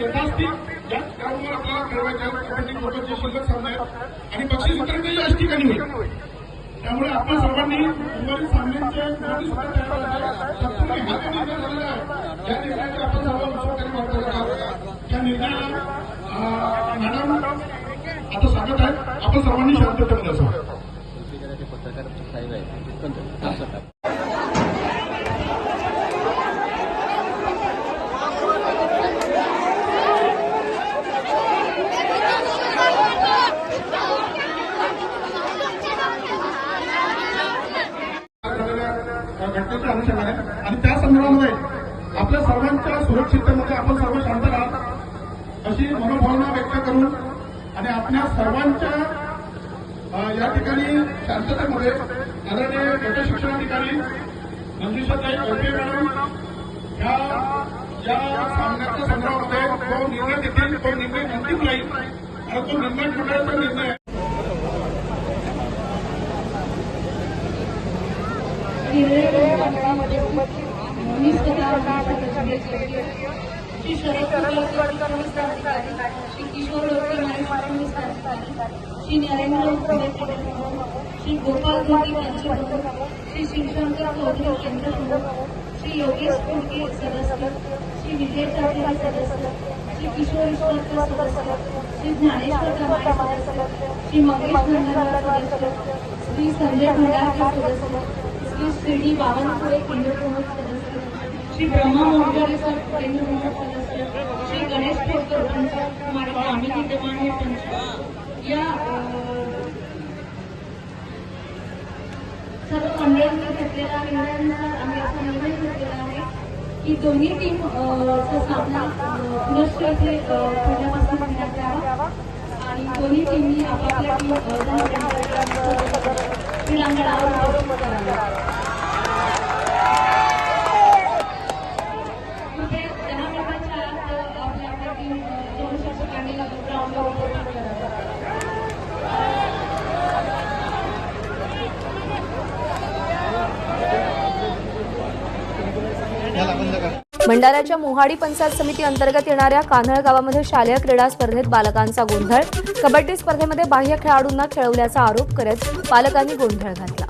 येत असतील या ग्राउंडवर आपल्याला खेळवायच्या कबड्डी लोक शिल्लक सामने आणि बक्षीस वितरणही याच ठिकाणी होईल. त्यामुळे आपण सर्वांनी उमेदवारी सामन्यांचे नोटीस सुद्धा तयार करायचे. हा जो निर्णय झालेला आहे. या आपण सर्व उत्सवकारी आहोत त्या निर्णयाला मॅडम आता सांगत आहेत आपण सर्वांनी शांततेमध्ये असावं ते पत्रकार साहेब आहेत पण असं का झालेल्या घटनेच्या अनुषंगाने. आणि त्या संदर्भामध्ये आपल्या सर्वांच्या सुरक्षिततेमध्ये आपण सर्व शांत राहत अशी मनोभावना व्यक्त करून आणि आपल्या सर्वांच्या या ठिकाणी शांततेमध्ये आदरणीय गट शिक्षणाधिकारी मंजुषाताई कळपे मॅडम ह्या या सामन्याच्या संदर्भामध्ये तो निर्णय देतील तो निर्णय अंतिम राहील आणि तो निर्णय मंडळाचा निर्णय श्री नरेंद्र श्री गोपाल पंचप्रमुख श्री शिवशंकर चौधरी केंद्र श्री योगेश फुडके सदस्य श्री विजय चावडे सदस्य श्री किशोर सदस्य श्री ज्ञानेश्वर कमाळे सदस्य श्री मंगेश भंडारा सदस्य श्री संजय भंडारकर सदस्य श्री श्रीडी बावनकुळे केंद्र सदस्य. श्री ब्रह्मा मोरगरे सर केंद्र प्रमुख सदस्य. श्री गणेश ठोकर पंच मार्ग आम्ही विद्यमान हे पंच या सर्व मंडळांनी घेतलेला निर्णयानुसार आम्ही असा निर्णय घेतलेला आहे की दोन्ही टीम चा सामना अं, पुनश्च इथे अं, घेण्यात यावा. आणि दोन्ही टीमनी आपापल्या टीम क्रीडांगणावर करावा भंडाऱ्याच्या मोहाडी पंचायत समिती अंतर्गत येणाऱ्या कान्हळ गावामध्ये शालेय क्रीडा स्पर्धेत बालकांचा गोंधळ. कबड्डी स्पर्धेमध्ये बाह्य खेळाडूंना खेळवल्याचा आरोप करत पालकांनी गोंधळ घातला.